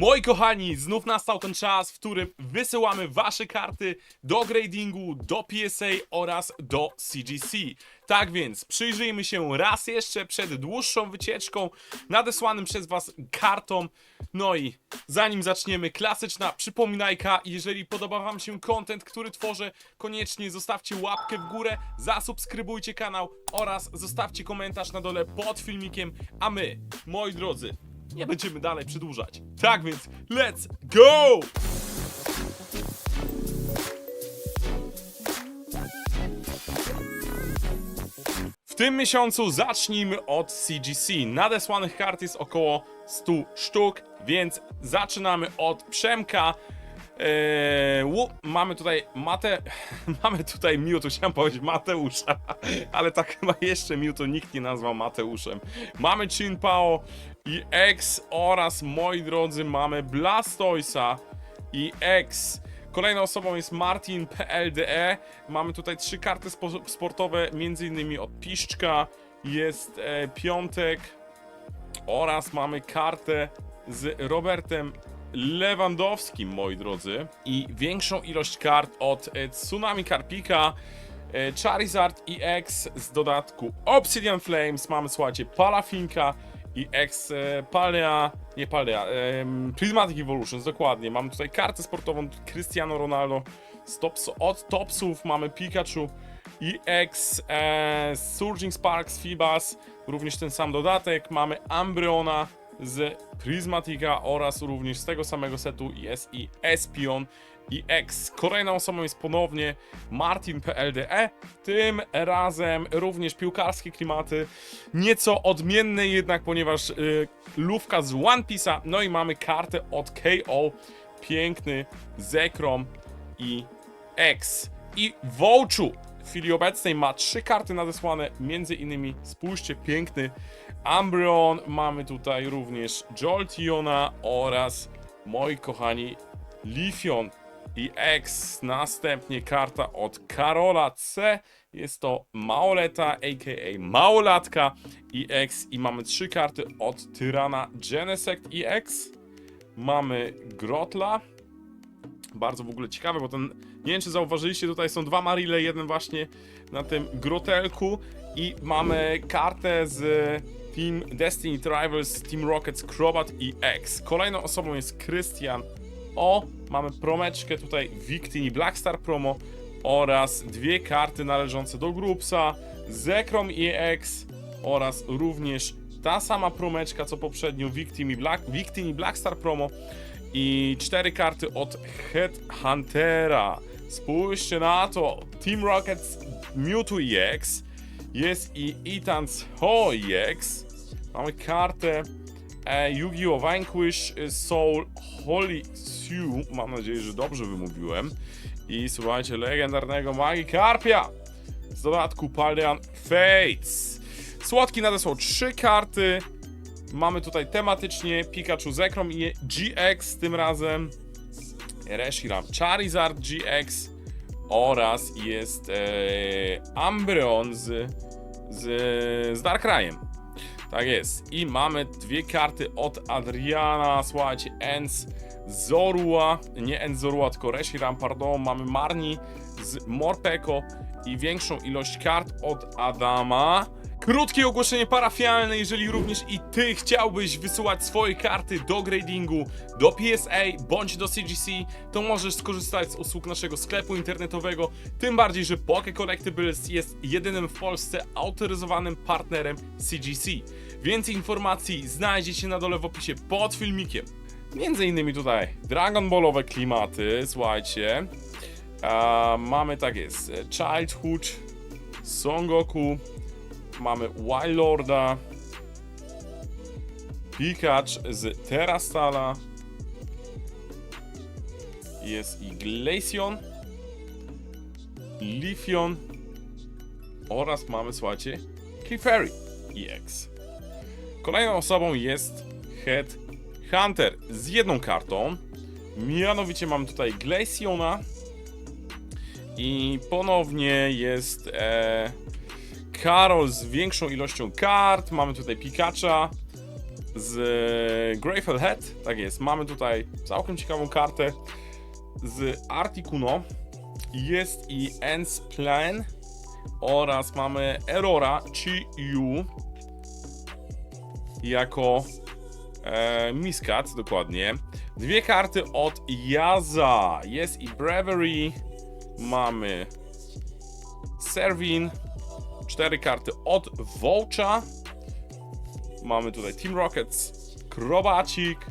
Moi kochani, znów nastał ten czas, w którym wysyłamy wasze karty do gradingu, do PSA oraz do CGC. Tak więc przyjrzyjmy się raz jeszcze przed dłuższą wycieczką nadesłanym przez was kartom. No i zanim zaczniemy, klasyczna przypominajka, jeżeli podoba wam się content, który tworzę, koniecznie zostawcie łapkę w górę, zasubskrybujcie kanał oraz zostawcie komentarz na dole pod filmikiem, a my, moi drodzy, nie będziemy dalej przedłużać. Tak więc, let's go! W tym miesiącu zacznijmy od CGC. Nadesłanych kart jest około 100 sztuk, więc zaczynamy od Przemka. Eee, mamy tutaj Mate... Mamy tutaj Mewtwo, chciałem powiedzieć Mateusza, ale tak chyba jeszcze Mewtwo nikt nie nazwał Mateuszem. Mamy Chin Pao i X oraz, moi drodzy, mamy Blastoisa i X. Kolejną osobą jest Martin PLDE. Mamy tutaj trzy karty spo sportowe, między innymi od Piszczka. Jest e, Piątek oraz mamy kartę z Robertem Lewandowskim, moi drodzy. I większą ilość kart od e, Tsunami Karpika, e, Charizard EX z dodatku Obsidian Flames. Mamy, słuchajcie, Palafinka i X e, Palea, nie Palea, em, Prismatic Evolutions, dokładnie. Mamy tutaj kartę sportową Cristiano Ronaldo tops, od Topsów, mamy Pikachu i X e, Surging Sparks Fibas, również ten sam dodatek. Mamy Ambryona z Prismatica oraz również z tego samego setu jest i Espion i X. Kolejną osobą jest ponownie Martin PLDE. Tym razem również piłkarskie klimaty, nieco odmienne jednak, ponieważ y, lówka z One Piece'a, no i mamy kartę od KO, piękny Zekrom i X. I Wołczu w chwili obecnej ma trzy karty nadesłane, między innymi, spójrzcie, piękny Umbreon, mamy tutaj również Joltiona oraz, moi kochani, Lifion i X. Następnie karta od Karola C. Jest to Maoleta, a.k.a. Małolatka i X. I mamy trzy karty od Tyrana Genesect i X. Mamy Grotla. Bardzo w ogóle ciekawe, bo ten. Nie wiem, czy zauważyliście, tutaj są dwa Marile, jeden właśnie na tym grotelku. I mamy kartę z Team Destiny Rivals, Team Rockets, Crobat i X. Kolejną osobą jest Christian O. Mamy promeczkę tutaj Victini Blackstar Promo oraz dwie karty należące do Groupsa, Zekrom EX oraz również ta sama promeczka co poprzednio Victini, Black, Victini Blackstar Promo i cztery karty od Headhuntera. Spójrzcie na to. Team Rockets Mewtwo EX. Jest i Etans Ho EX. Mamy kartę e, Yu-Gi-Oh! Vanquish Soul Holy Sue. Mam nadzieję, że dobrze wymówiłem. I słuchajcie, legendarnego Magikarpia. Z dodatku Palian Fates. Słodki nadesłał trzy karty. Mamy tutaj tematycznie Pikachu Zekrom i GX tym razem. Reshiram Charizard GX oraz jest e, Umbreon z, z, z. Tak jest. I mamy dwie karty od Adriana, słuchajcie, Ens Zorua, nie Ens Zorua, tylko Reshiram, pardon, mamy Marni z Morpeko i większą ilość kart od Adama. Krótkie ogłoszenie parafialne, jeżeli również i ty chciałbyś wysyłać swoje karty do gradingu, do PSA bądź do CGC, to możesz skorzystać z usług naszego sklepu internetowego, tym bardziej, że Poke Collectibles jest jedynym w Polsce autoryzowanym partnerem CGC. Więcej informacji znajdziecie na dole w opisie pod filmikiem. Między innymi tutaj Dragon Ballowe klimaty, słuchajcie. Mamy tak jest, Childhood, Son Goku, mamy Wildlorda, Pikachu z Terastala, jest i Glaceon, Lifion oraz mamy, słuchajcie, Clefairy EX. Kolejną osobą jest Head Hunter z jedną kartą. Mianowicie mamy tutaj Glaceona. I ponownie jest e, Karol z większą ilością kart. Mamy tutaj Pikacha. z e, Grateful Head. Tak jest, mamy tutaj całkiem ciekawą kartę z Articuno. Jest i Ends Plan oraz mamy Erora Chi-Yu jako e, Miskat, dokładnie. Dwie karty od Yaza. Jest i Bravery. Mamy Servin. Cztery karty od Volcha. Mamy tutaj Team Rockets, Krobacik,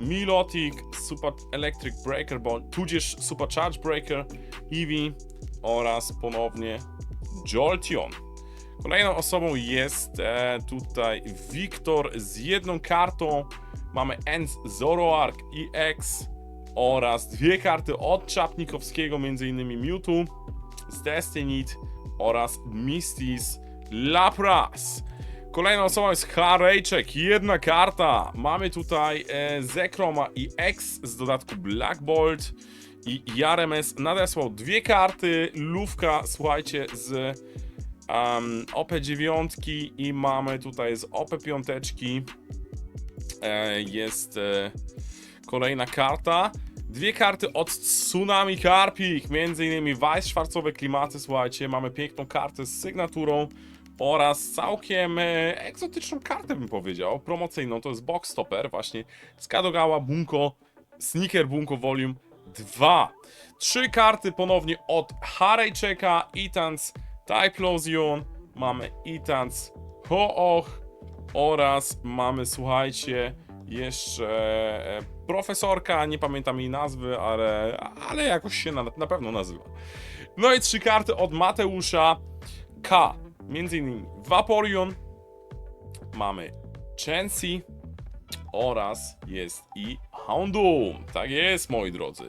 Milotic, Super Electric Breaker, bo tudzież Super Charge Breaker, Eevee oraz ponownie Jolteon. Kolejną osobą jest e, tutaj Wiktor z jedną kartą. Mamy Ends Zoroark EX oraz dwie karty od Czapnikowskiego, m.in. Mewtwo z Destined oraz Misty z Lapras. Kolejną osobą jest Harejczek, jedna karta. Mamy tutaj e, Zekroma i X z dodatku Black Bolt. I Jaremes nadesłał dwie karty. Lówka, słuchajcie, z um, OP9 i mamy tutaj z OP5 e, jest e, kolejna karta. Dwie karty od Tsunami Karpik, między innymi Weiss Szwarcowe Klimaty, słuchajcie, mamy piękną kartę z sygnaturą oraz całkiem e, egzotyczną kartę bym powiedział, promocyjną, to jest Box Stopper właśnie z Kadogawa Bunko, Sneaker Bunko Volume 2. Trzy karty ponownie od Harejczeka, Itans, Typlosion, mamy Itans, Hooch oraz mamy, słuchajcie, jeszcze e, profesorka, nie pamiętam jej nazwy, ale, ale jakoś się na, na pewno nazywa. No i trzy karty od Mateusza K. Między innymi Vaporeon, mamy Chansey oraz jest i Houndoom. Tak jest, moi drodzy.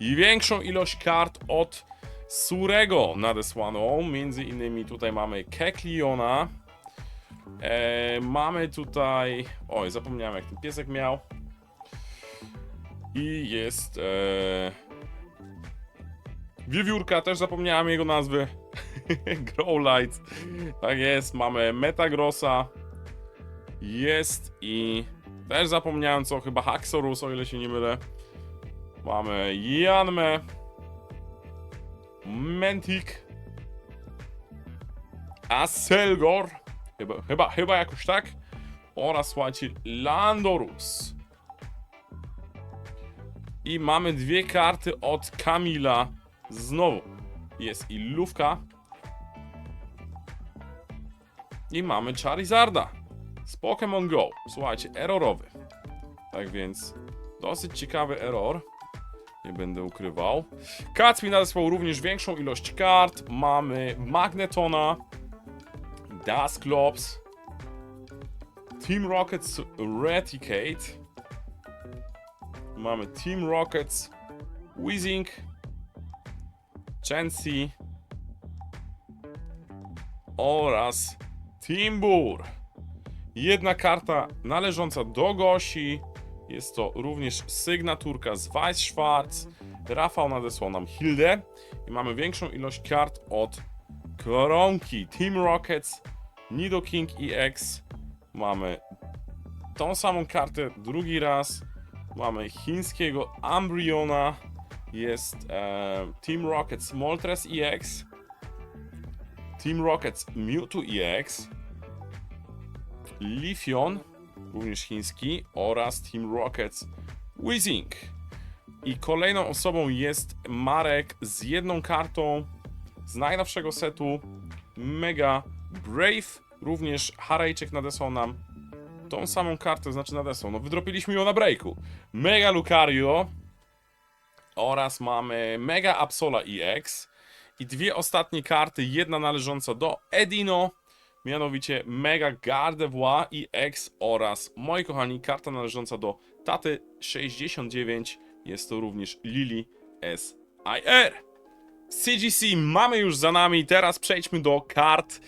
I większą ilość kart od Surego nadesłaną. Między innymi tutaj mamy Kekliona. E, mamy tutaj. Oj, zapomniałem jak ten piesek miał. I jest. E, Wiewiórka, też zapomniałem jego nazwy. Growlite. Tak jest, mamy Metagrossa. Jest i. Też zapomniałem co, chyba Haxorus, o ile się nie mylę. Mamy Janmę. Mentik. Aselgor. Chyba, chyba, chyba jakoś tak. Oraz słuchajcie, Landorus. I mamy dwie karty od Kamila. Znowu jest i. I mamy Charizarda z Pokémon Go. Słuchajcie, errorowy. Tak więc dosyć ciekawy error. Nie będę ukrywał. Kacmi nadesłał również większą ilość kart. Mamy Magnetona, Dusclops, Team Rockets Reticate. Mamy Team Rockets, Weezing, Chansey oraz Timbur. Jedna karta należąca do Gosi. Jest to również sygnaturka z Weiss Schwarz. Rafał nadesłał nam Hildę. I mamy większą ilość kart od Koronki. Team Rockets, Nido King EX. Mamy tą samą kartę drugi raz. Mamy chińskiego Ambryona. Jest e, Team Rockets Moltres EX. Team Rockets Mewtwo EX. Lifion, również chiński, oraz Team Rockets Weezing. I kolejną osobą jest Marek z jedną kartą z najnowszego setu Mega Brave. Również Harejczyk nadesłał nam tą samą kartę, znaczy nadesłał, no wydropiliśmy ją na breaku. Mega Lucario oraz mamy Mega Absola EX i dwie ostatnie karty, jedna należąca do Edino, mianowicie Mega Gardevoir EX oraz, moi kochani, karta należąca do Taty 69, jest to również Lily SIR. CGC mamy już za nami, teraz przejdźmy do kart,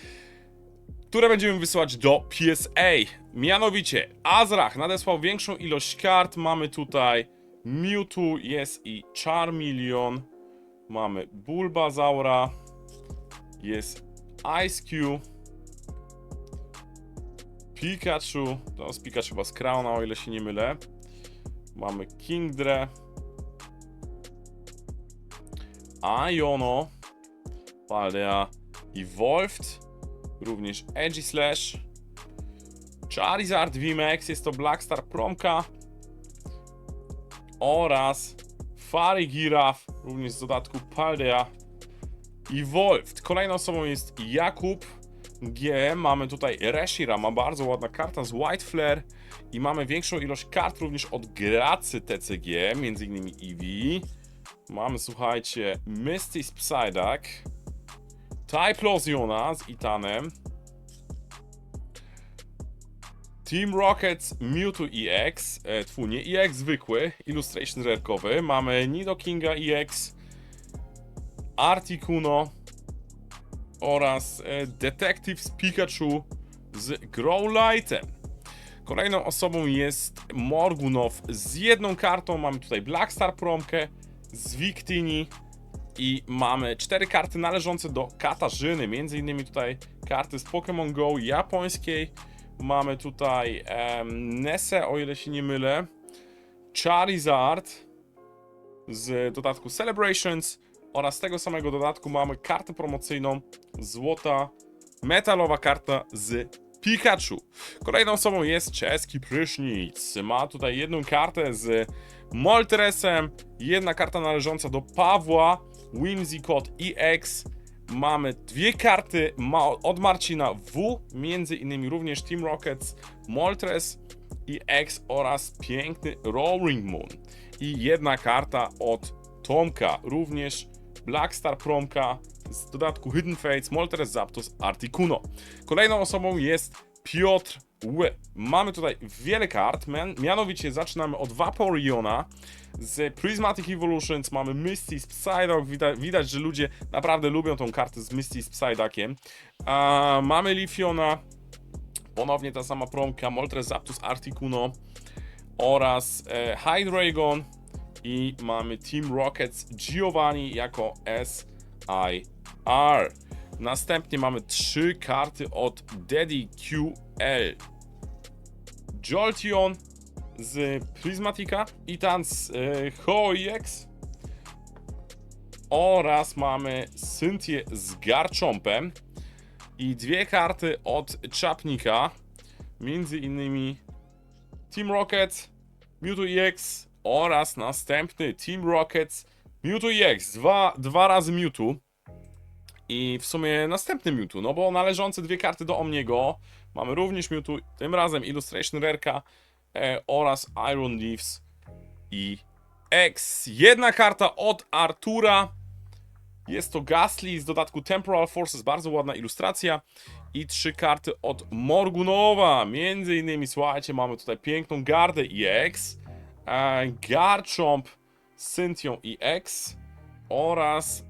które będziemy wysyłać do PSA. Mianowicie, Azrach nadesłał większą ilość kart, mamy tutaj Mewtwo, jest i Charmeleon, mamy Pikachu, to z Pikachu chyba z Crowna, o ile się nie mylę. Mamy Kingdre. Iono. Paldea Evolved. Również Edgy Slash. Charizard VMAX, jest to Blackstar Promka. Oraz Fary Giraffe, również z dodatku Paldea Evolved. Kolejną osobą jest Jakub G. Mamy tutaj Reshira, ma bardzo ładna karta z White Flare i mamy większą ilość kart również od gracy TCG, między innymi Eevee. Mamy, słuchajcie, Misty z Psyduck, Typlosiona z Itanem, Team Rockets Mewtwo EX, e, tfu, nie EX zwykły, Illustration rarkowy, mamy Nidokinga EX, Articuno oraz e, Detectives Pikachu z Growlightem. Kolejną osobą jest Morgunow z jedną kartą. Mamy tutaj Blackstar Promkę z Victini i mamy cztery karty należące do Katarzyny. Między innymi tutaj karty z Pokémon Go japońskiej. Mamy tutaj Nesse, o ile się nie mylę. Charizard z dodatku Celebrations oraz tego samego dodatku mamy kartę promocyjną złota metalowa karta z Pikachu. Kolejną osobą jest czeski prysznic. Ma tutaj jedną kartę z Moltresem, jedna karta należąca do Pawła, Whimsicott EX. Mamy dwie karty od Marcina W, między innymi również Team Rockets, Moltres EX oraz piękny Roaring Moon. I jedna karta od Tomka, również Blackstar Promka z dodatku Hidden Fates, Moltres Zapdos, Articuno. Kolejną osobą jest Piotr Ł. Mamy tutaj wiele kart, mian mianowicie zaczynamy od Vaporeona z Prismatic Evolutions, mamy Misty z Psyduck, widać, widać, że ludzie naprawdę lubią tą kartę z Misty z Psyduckiem. A, mamy Lifiona, ponownie ta sama promka, Moltres Zapdos, Articuno oraz e, Hydreigon i mamy Team Rockets Giovanni jako SIR. Następnie mamy trzy karty od Daddy QL. Jolteon z Prismatica, Titan z e, oraz mamy Cynthię z Garchompem i dwie karty od Czapnika, między innymi Team Rocket, Mewtwo EX oraz następny Team Rockets Mewtwo EX. Dwa, dwa razy Mewtwo. I w sumie następny Mewtwo, no bo należące dwie karty do Omniego. Mamy również Mewtwo, tym razem Illustration Rareka e, oraz Iron Leaves i X. Jedna karta od Artura. Jest to Ghastly z dodatku Temporal Forces, bardzo ładna ilustracja. I trzy karty od Morgunowa. Między innymi, słuchajcie, mamy tutaj piękną gardę EX, e, Garchomp z Cynthią EX oraz,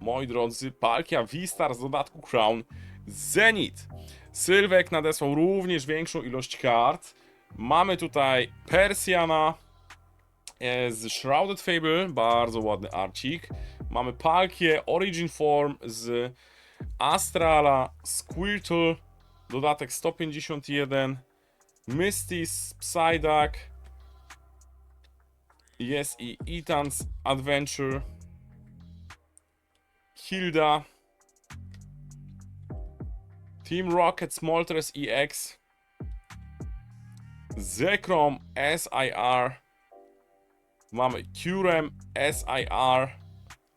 moi drodzy, Palkia V-Star z dodatku Crown Zenith. Sylwek nadesłał również większą ilość kart. Mamy tutaj Persiana e, z Shrouded Fable, bardzo ładny arcik. Mamy Palkię Origin Form z Astrala, Squirtle, dodatek 151, Misty z Psyduck, jest i Ethan's Adventure, Hilda, Team Rocket Smoltres EX, Zekrom SIR, mamy Curem SIR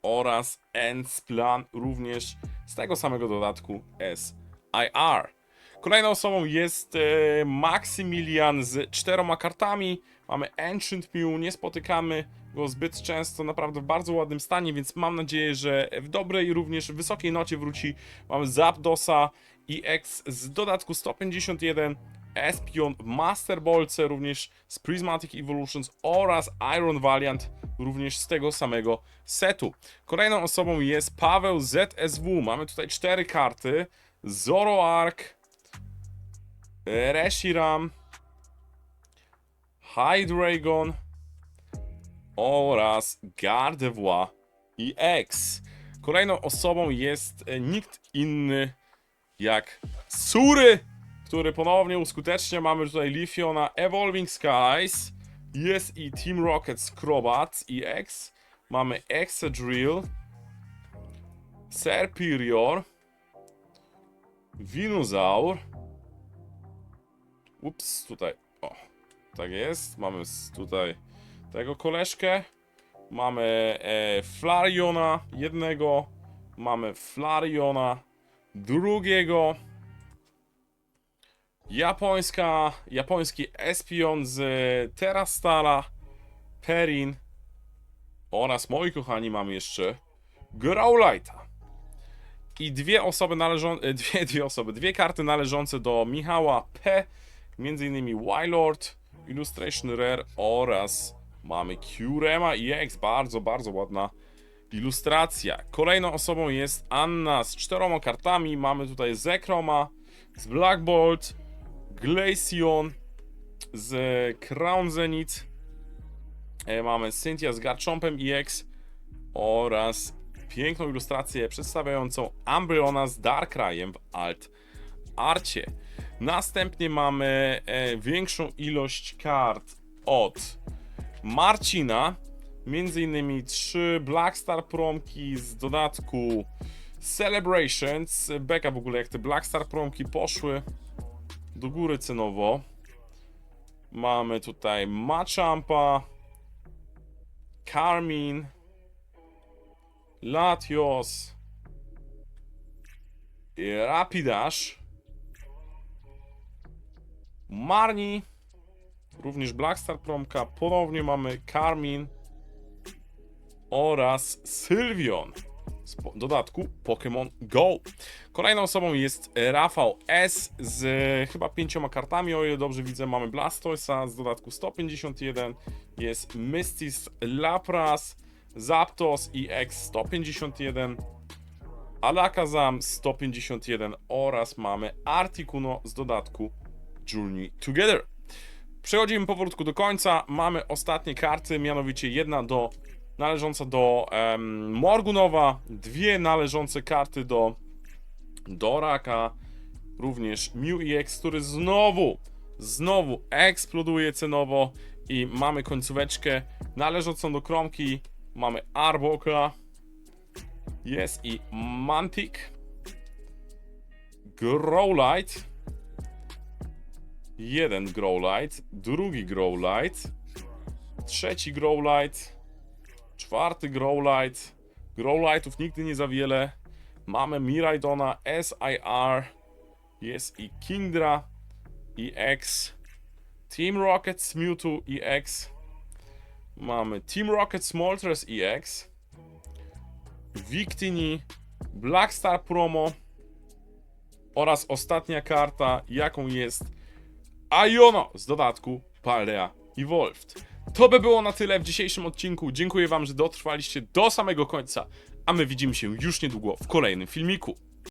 oraz Endsplan również z tego samego dodatku SIR. Kolejną osobą jest e, Maximilian z czteroma kartami. Mamy Ancient Mew, nie spotykamy go zbyt często, naprawdę w bardzo ładnym stanie, więc mam nadzieję, że w dobrej, również wysokiej nocie wróci. Mamy Zapdosa EX z dodatku 151, Espion Master Ballce, również z Prismatic Evolutions oraz Iron Valiant, również z tego samego setu. Kolejną osobą jest Paweł ZSW. Mamy tutaj cztery karty. Zoroark, Reshiram, Hydreigon oraz Gardevoir EX. Kolejną osobą jest e, nikt inny jak Sury, który ponownie uskutecznia. Mamy tutaj Lifiona Evolving Skies. Jest i Team Rocket Scrobat EX. Mamy Excadrill. Serperior. Winozaur. Ups, tutaj. O, tak jest. Mamy tutaj tego koleżkę. Mamy e, Flariona jednego. Mamy Flariona drugiego. Japońska, japoński Espion z Terastala, Perin oraz moi kochani mamy jeszcze Growlite'a. I dwie osoby należące, dwie, dwie osoby, dwie karty należące do Michała P, między innymi Wylord, Illustration Rare oraz mamy Qrema EX, bardzo, bardzo ładna ilustracja. Kolejną osobą jest Anna z czteroma kartami, mamy tutaj Zekroma, z Black Bolt, Glaceon, z Crown Zenith, e, mamy Cynthia z Garchompem EX oraz piękną ilustrację przedstawiającą Ambryona z Darkrayem w Alt Arcie. Następnie mamy e, większą ilość kart od Marcina, między innymi trzy Black Star promki z dodatku Celebrations. Beka w ogóle jak te Black Star promki poszły do góry cenowo. Mamy tutaj Machampa, Carmin, Latios Rapidash. Marni, również Blackstar Promka, ponownie mamy Carmin oraz Sylvion po- dodatku Pokémon Go. Kolejną osobą jest Rafał S z chyba pięcioma kartami, o ile dobrze widzę, mamy Blastoisa z dodatku 151, jest Mystis Lapras, Zapdos i X 151, Alakazam 151 oraz mamy Articuno z dodatku Journey Together. Przechodzimy powolutku do końca. Mamy ostatnie karty, mianowicie jedna do należąca do Morgunowa, dwie należące karty do Doraka, również Mew EX, który znowu, znowu eksploduje cenowo i mamy końcóweczkę należącą do Kromki, mamy Arboka, jest i Mantic, Growlite, jeden Growlite, drugi Growlite, trzeci Growlite, czwarty Growlite. Growlite'ów nigdy nie za wiele. Mamy Miraidona, SIR, jest i Kingdra, EX, Team Rocket, Mewtwo, EX. Mamy Team Rocket, Smoltres, EX, Victini, Blackstar Promo oraz ostatnia karta, jaką jest Iono z dodatku Paldea Evolved. To by było na tyle w dzisiejszym odcinku. Dziękuję Wam, że dotrwaliście do samego końca, a my widzimy się już niedługo w kolejnym filmiku.